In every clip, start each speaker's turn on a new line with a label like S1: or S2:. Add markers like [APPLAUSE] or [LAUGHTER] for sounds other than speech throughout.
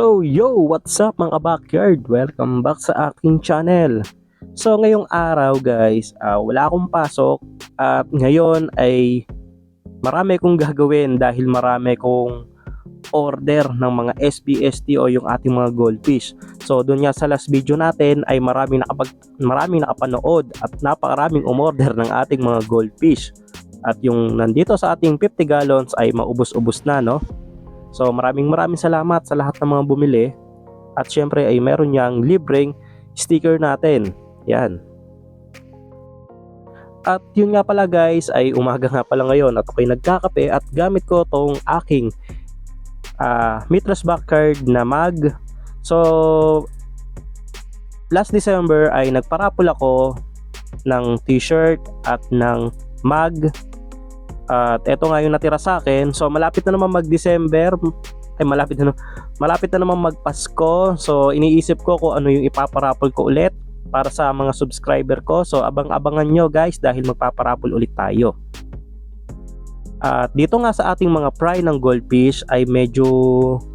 S1: So yo, what's up mga backyard? Welcome back sa aking channel. So ngayong araw guys, ah, wala akong pasok at ngayon ay marami kong gagawin dahil marami kong order ng mga SBST o yung ating mga goldfish. So doon nga sa last video natin ay marami nakapag marami nakapanood at napakaraming umorder ng ating mga goldfish. At yung nandito sa ating 50 gallons ay maubos-ubos na no. So maraming maraming salamat sa lahat ng mga bumili. At syempre ay meron niyang libreng sticker natin. Yan. At yun nga pala guys ay umaga nga pala ngayon at ako'y nagkakape at gamit ko tong aking uh, Mitras Backcard na mag. So last December ay nagparapol ako ng t-shirt at ng mag at eto nga yung natira sa akin. So malapit na naman mag-December. Ay malapit na malapit na naman magpasko. So iniisip ko kung ano yung ipaparapol ko ulit para sa mga subscriber ko. So abang-abangan nyo guys dahil magpaparapol ulit tayo. At dito nga sa ating mga fry ng goldfish ay medyo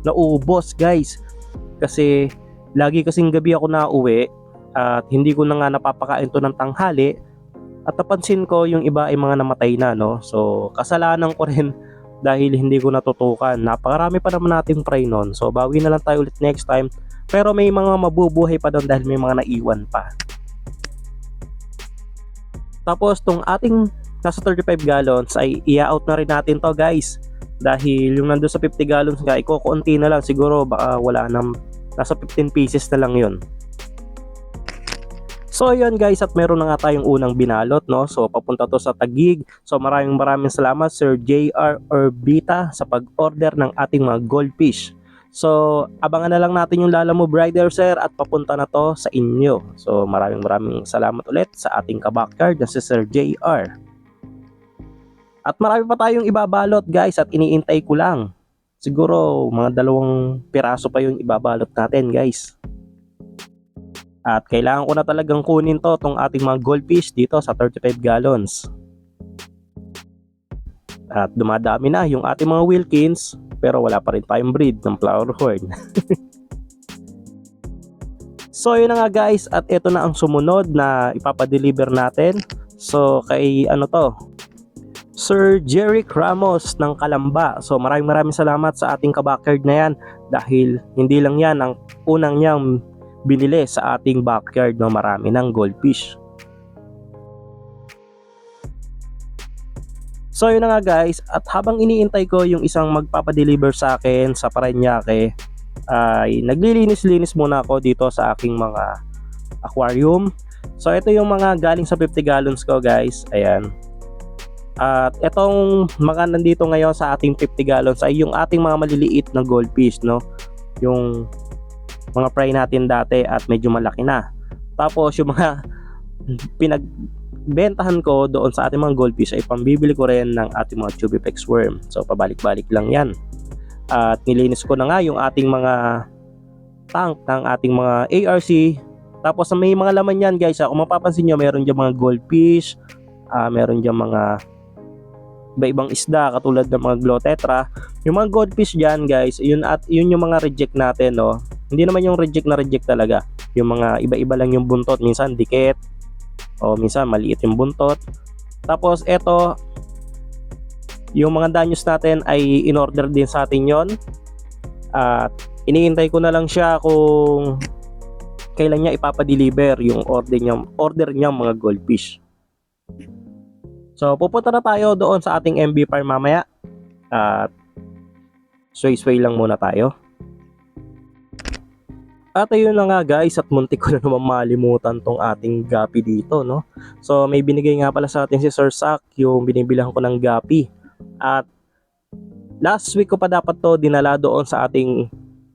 S1: nauubos guys. Kasi lagi kasing gabi ako nauwi at hindi ko na nga napapakain to ng tanghali at napansin ko yung iba ay mga namatay na no. So kasalanan ko rin [LAUGHS] dahil hindi ko natutukan. Napakarami pa naman nating fry nun. So bawi na lang tayo ulit next time. Pero may mga mabubuhay pa doon dahil may mga naiwan pa. Tapos tong ating nasa 35 gallons ay i-out na rin natin to guys. Dahil yung nandun sa 50 gallons nga, ikukunti na lang siguro baka wala nang nasa 15 pieces na lang yun. So yun guys at meron na nga tayong unang binalot no. So papunta to sa Tagig. So maraming maraming salamat Sir JR Orbita sa pag-order ng ating mga goldfish. So abangan na lang natin yung Lala mo Brider Sir at papunta na to sa inyo. So maraming maraming salamat ulit sa ating kabackyard na si Sir JR. At marami pa tayong ibabalot guys at iniintay ko lang. Siguro mga dalawang piraso pa yung ibabalot natin guys. At kailangan ko na talagang kunin to tong ating mga goldfish dito sa 35 gallons. At dumadami na yung ating mga Wilkins pero wala pa rin tayong breed ng flower horn. [LAUGHS] so yun na nga guys at ito na ang sumunod na ipapadeliver natin. So kay ano to? Sir Jerry Ramos ng Kalamba. So maraming maraming salamat sa ating kabackyard na yan dahil hindi lang yan ang unang niyang binili sa ating backyard no marami ng goldfish. So yun na nga guys, at habang iniintay ko yung isang magpapadeliver sa akin sa Paranaque, ay naglilinis-linis muna ako dito sa aking mga aquarium. So ito yung mga galing sa 50 gallons ko guys, ayan. At itong mga nandito ngayon sa ating 50 gallons ay yung ating mga maliliit na goldfish, no? Yung mga fry natin dati at medyo malaki na. Tapos yung mga [LAUGHS] pinagbentahan ko doon sa ating mga goldfish ay pambibili ko rin ng ating mga Tubipex worm. So pabalik-balik lang yan. At nilinis ko na nga yung ating mga tank ng ating mga ARC. Tapos may mga laman yan guys. Kung mapapansin nyo, meron dyan mga goldfish, uh, meron dyan mga iba-ibang isda katulad ng mga glotetra. Yung mga goldfish diyan, guys, yun at yun yung mga reject natin, no. Hindi naman yung reject na reject talaga. Yung mga iba-iba lang yung buntot, minsan dikit o minsan maliit yung buntot. Tapos eto yung mga danyos natin ay in-order din sa atin yon at iniintay ko na lang siya kung kailan niya ipapadeliver yung order niya order niya mga goldfish So, pupunta na tayo doon sa ating MB farm mamaya. At sway-sway lang muna tayo. At ayun na nga guys, at muntik ko na naman malimutan tong ating gapi dito, no? So, may binigay nga pala sa atin si Sir Sak, yung binibilang ko ng gapi. At last week ko pa dapat to dinala doon sa ating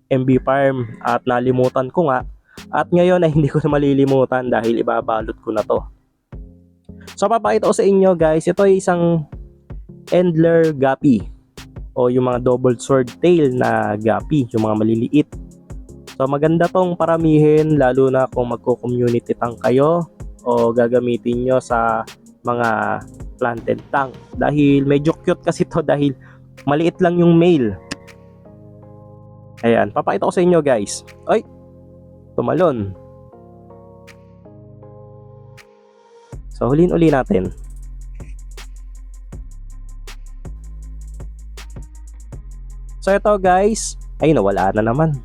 S1: MB farm at nalimutan ko nga. At ngayon ay hindi ko na malilimutan dahil ibabalot ko na to. So papakita ko sa inyo guys, ito ay isang Endler Gapi o yung mga double sword tail na gapi, yung mga maliliit. So maganda tong paramihin lalo na kung magko-community tank kayo o gagamitin nyo sa mga planted tank. Dahil medyo cute kasi to dahil maliit lang yung male. Ayan, papakita ko sa inyo guys. Ay, tumalon. So, hulin uli natin. So, ito guys, ay nawala na naman.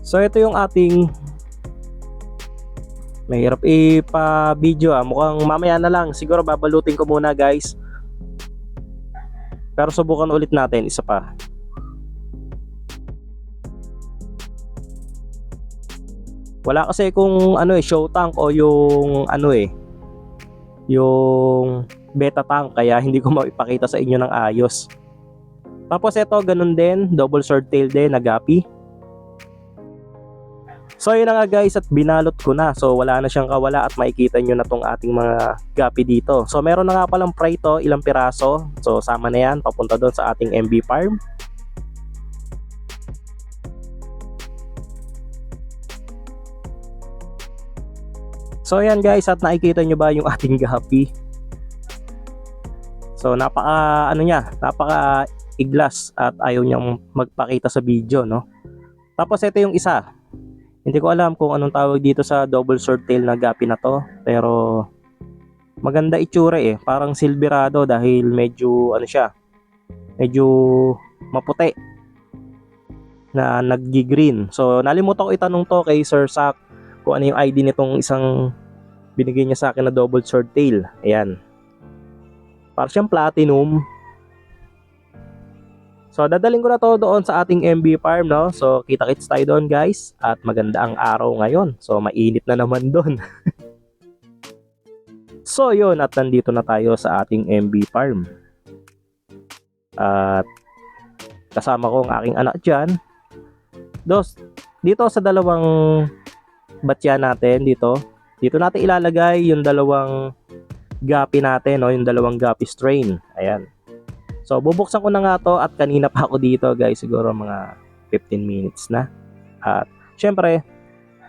S1: So, ito yung ating Mahirap ipa-video ah. Mukhang mamaya na lang. Siguro babalutin ko muna guys. Pero subukan ulit natin. Isa pa. Wala kasi kung ano eh, show tank o yung ano eh, yung beta tank kaya hindi ko [LAUGHS] maipakita sa inyo ng ayos. Tapos ito ganun din, double sword tail din na gapi. So yun na nga guys at binalot ko na. So wala na siyang kawala at makikita nyo na tong ating mga gapi dito. So meron na nga palang fry to, ilang piraso. So sama na yan, papunta doon sa ating MB farm. So ayan guys at nakikita nyo ba yung ating gapi? So napaka ano niya, napaka iglas at ayaw niyang magpakita sa video no. Tapos ito yung isa. Hindi ko alam kung anong tawag dito sa double sword tail na gapi na to, pero maganda itsura eh, parang silverado dahil medyo ano siya, medyo maputi na naggi-green. So nalimutan ko itanong to kay Sir Sak kung ano yung ID nitong isang binigay niya sa akin na double sword tail. Ayan. Para siyang platinum. So, dadalhin ko na to doon sa ating MB farm, no? So, kita-kits tayo doon, guys. At maganda ang araw ngayon. So, mainit na naman doon. [LAUGHS] so, yun. At nandito na tayo sa ating MB farm. At kasama ko ang aking anak dyan. Dos, dito sa dalawang batya natin dito, dito natin ilalagay yung dalawang gapi natin, no? yung dalawang gapi strain. Ayan. So, bubuksan ko na nga to at kanina pa ako dito guys, siguro mga 15 minutes na. At syempre,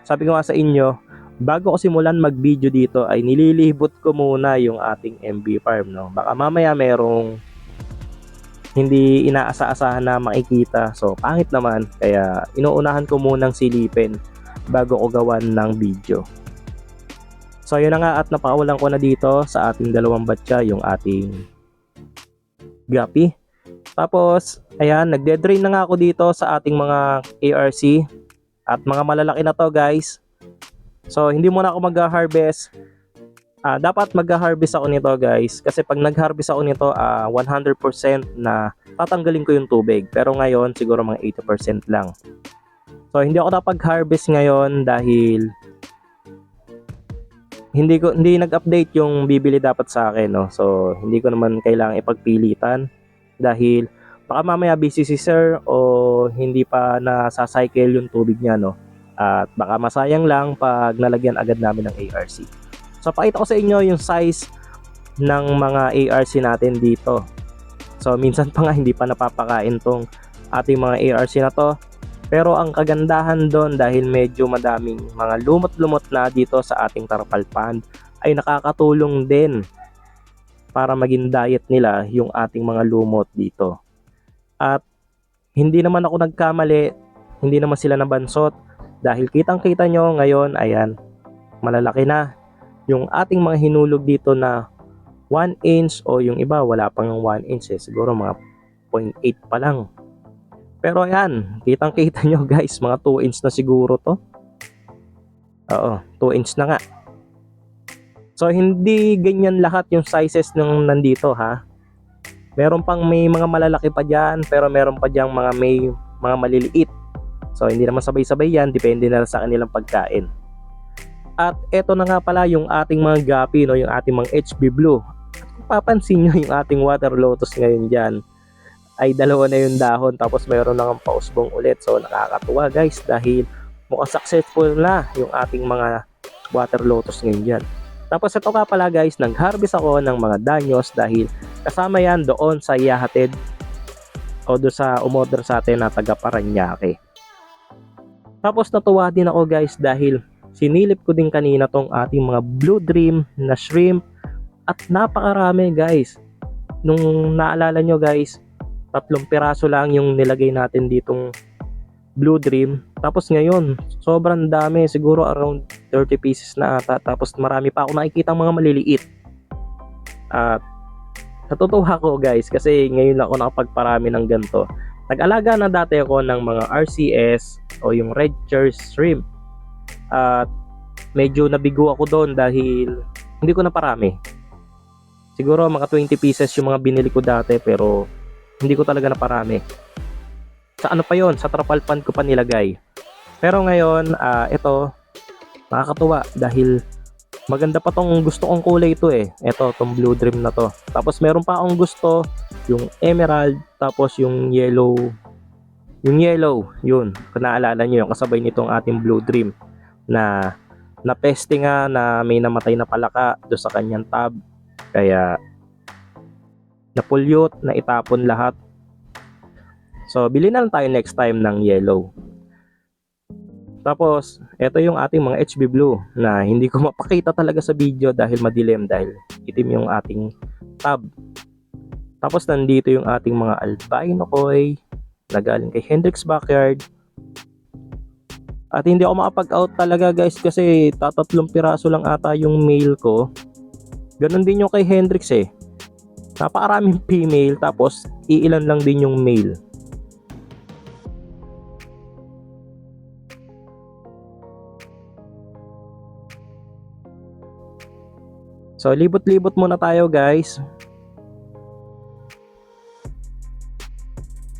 S1: sabi ko nga sa inyo, bago ko simulan mag-video dito ay nililibot ko muna yung ating MB farm. No? Baka mamaya merong hindi inaasa-asahan na makikita. So, pangit naman. Kaya, inuunahan ko munang silipin bago ko gawan ng video. So, yun na nga at napakawalan ko na dito sa ating dalawang batya, yung ating gapi. Tapos, ayan, nagde-drain na nga ako dito sa ating mga ARC at mga malalaki na to guys. So, hindi muna ako mag-harvest. Ah, dapat mag-harvest ako nito guys kasi pag nag-harvest ako nito, ah, 100% na tatanggalin ko yung tubig. Pero ngayon, siguro mga 80% lang. So, hindi ako napag-harvest ngayon dahil hindi ko hindi nag-update yung bibili dapat sa akin no. So hindi ko naman kailangan ipagpilitan dahil baka mamaya busy si sir o hindi pa nasa-cycle yung tubig niya no. At baka masayang lang pag nalagyan agad namin ng ARC. So pakita ko sa inyo yung size ng mga ARC natin dito. So minsan pa nga hindi pa napapakain tong ating mga ARC na to pero ang kagandahan doon dahil medyo madaming mga lumot-lumot na dito sa ating tarpal pond ay nakakatulong din para maging diet nila yung ating mga lumot dito. At hindi naman ako nagkamali, hindi naman sila nabansot dahil kitang-kita nyo ngayon, ayan, malalaki na yung ating mga hinulog dito na 1 inch o yung iba wala pang 1 inch eh, siguro mga 0.8 pa lang pero ayan, kitang kita nyo [LAUGHS] guys, mga 2 inch na siguro to. Oo, 2 inch na nga. So hindi ganyan lahat yung sizes ng nandito ha. Meron pang may mga malalaki pa dyan, pero meron pa dyan mga may mga maliliit. So hindi naman sabay-sabay yan, depende na sa kanilang pagkain. At eto na nga pala yung ating mga gapi, no, yung ating mga HB Blue. At kung papansin nyo yung ating water lotus ngayon dyan, ay dalawa na yung dahon tapos mayroon nang pausbong ulit. So nakakatuwa guys dahil mukhang successful na yung ating mga water lotus ngayon dyan. Tapos ito ka pala guys, nag-harvest ako ng mga danyos dahil kasama yan doon sa Yahatid o doon sa umorder sa atin na taga Paranaque. Tapos natuwa din ako guys dahil sinilip ko din kanina tong ating mga Blue Dream na shrimp At napakarami guys. Nung naalala nyo guys, tatlong piraso lang yung nilagay natin ditong Blue Dream. Tapos ngayon, sobrang dami. Siguro around 30 pieces na ata. Tapos marami pa ako nakikita mga maliliit. At natutuwa ko guys kasi ngayon lang ako nakapagparami ng ganito. Nag-alaga na dati ako ng mga RCS o yung Red Cheers Shrimp. At medyo nabigo ako doon dahil hindi ko na parami. Siguro mga 20 pieces yung mga binili ko dati pero hindi ko talaga naparami. Sa ano pa yon Sa trapal pan ko pa nilagay. Pero ngayon, ah ito, nakakatuwa dahil maganda pa tong gusto kong kulay ito eh. Ito, tong blue dream na to. Tapos meron pa akong gusto, yung emerald, tapos yung yellow. Yung yellow, yun. Kung naalala nyo yung kasabay nitong ating blue dream na napeste nga na may namatay na palaka do sa kanyang tab. Kaya napulyot, na itapon lahat. So, bili na lang tayo next time ng yellow. Tapos, ito yung ating mga HB Blue na hindi ko [LAUGHS] mapakita talaga sa video dahil madilim dahil itim yung ating tab. Tapos nandito yung ating mga albino koi na galing kay Hendrix Backyard. At hindi ako makapag-out talaga guys kasi tatatlong piraso lang ata yung male ko. Ganon din yung kay Hendrix eh. Napakaraming female tapos iilan lang din yung male. So, libot-libot muna tayo guys.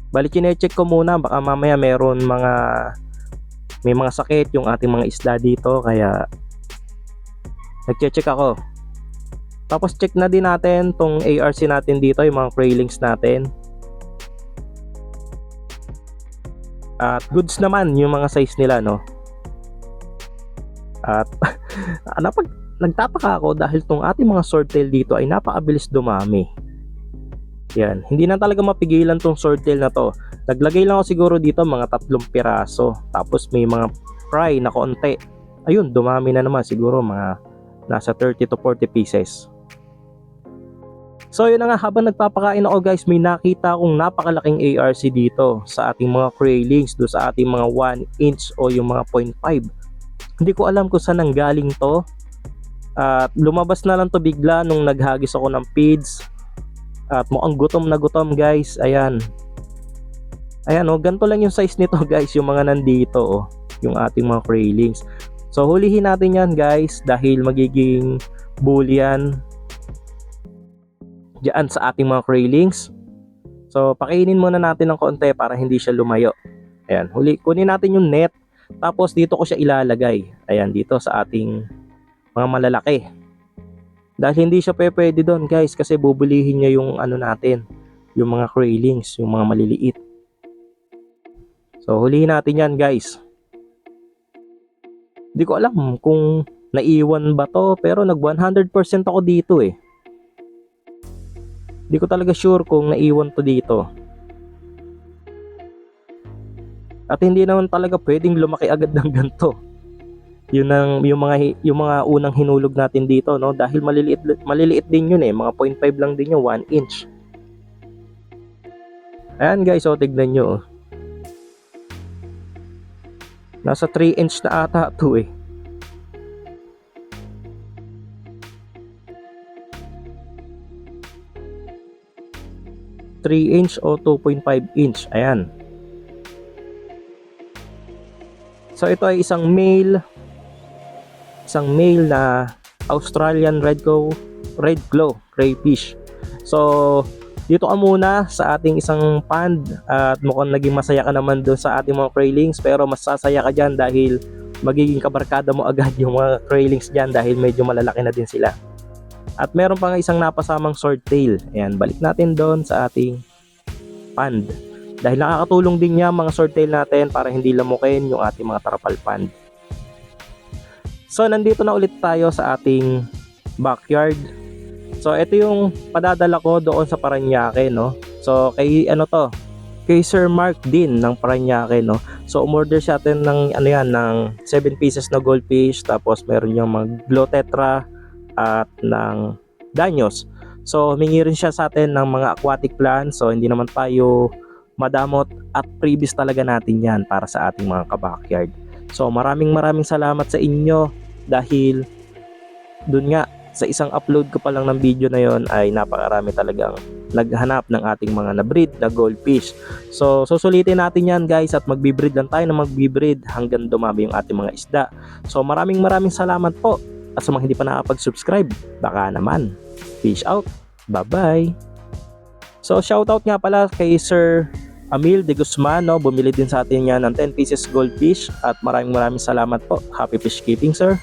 S1: Bali, chinecheck ko muna. Baka mamaya meron mga may mga sakit yung ating mga isda dito. Kaya, nagche-check ako. Tapos, check na din natin tong ARC natin dito, yung mga railings natin. At goods naman yung mga size nila, no? At, [LAUGHS] napag, nagtataka ako dahil tong ating mga swordtail dito ay napakabilis dumami. Yan, hindi na talaga mapigilan tong swordtail na to. Naglagay lang ako siguro dito mga tatlong piraso. Tapos may mga fry na konti. Ayun, dumami na naman siguro mga nasa 30 to 40 pieces. So yun na nga, habang nagpapakain ako guys, may nakita akong napakalaking ARC dito sa ating mga craylings, do sa ating mga 1 inch o yung mga 0.5. Hindi ko alam kung saan nanggaling to. At lumabas na lang to bigla nung naghagis ako ng feeds. At mukhang gutom na gutom guys. Ayan. Ayan oh, ganito lang yung size nito [LAUGHS] guys, yung mga nandito oh, yung ating mga craylings. So hulihin natin yan guys dahil magiging bullion diyan sa ating mga craylings. So pakainin muna natin ng konti para hindi siya lumayo. Ayan, huli kunin natin yung net. Tapos dito ko siya ilalagay. Ayan, dito sa ating mga malalaki. Dahil hindi siya pwede doon guys kasi bubulihin niya yung ano natin, yung mga craylings, yung mga maliliit. So hulihin natin yan guys. Hindi ko alam kung naiwan ba to pero nag 100% ako dito eh. Hindi ko talaga sure kung naiwan to dito. At hindi naman talaga pwedeng lumaki agad ng ganito yun ang yung mga yung mga unang hinulog natin dito no? Dahil maliliit maliliit din yun eh. Mga 0.5 lang din yun 1 inch. Ayan guys so tignan nyo oh. nasa 3 inch na ata to eh Three inch o 2.5 inch ayan So ito ay isang male isang male na Australian Red Glow, Red Glow Crayfish. So, dito ka muna sa ating isang pond at mukhang naging masaya ka naman doon sa ating mga craylings pero mas sasaya ka dyan dahil magiging kabarkada mo agad yung mga craylings dyan dahil medyo malalaki na din sila. At meron pa nga isang napasamang swordtail. Ayan, balik natin doon sa ating pond. Dahil nakakatulong din niya mga swordtail natin para hindi lamukin yung ating mga tarapal pond. So, nandito na ulit tayo sa ating backyard. So, ito yung padadala ko doon sa Paranaque, no? So, kay ano to? Kay Sir Mark din ng Paranaque, no? So, umorder siya atin ng ano yan, ng 7 pieces na goldfish, tapos meron yung mag glow tetra at ng danyos. So humingi rin siya sa atin ng mga aquatic plants so hindi naman tayo madamot at previous talaga natin yan para sa ating mga kabakyard. So maraming maraming salamat sa inyo dahil dun nga sa isang upload ko pa lang ng video na yon ay napakarami talagang naghanap ng ating mga na-breed na goldfish. So susulitin natin yan guys at magbi-breed lang tayo na magbi-breed hanggang dumami yung ating mga isda. So maraming maraming salamat po at sa mga hindi pa nakapag-subscribe baka naman. Peace out. Bye-bye. So shoutout nga pala kay Sir Amil de Guzman, no? bumili din sa atin yan ng 10 pieces goldfish at maraming maraming salamat po. Happy fish keeping, sir.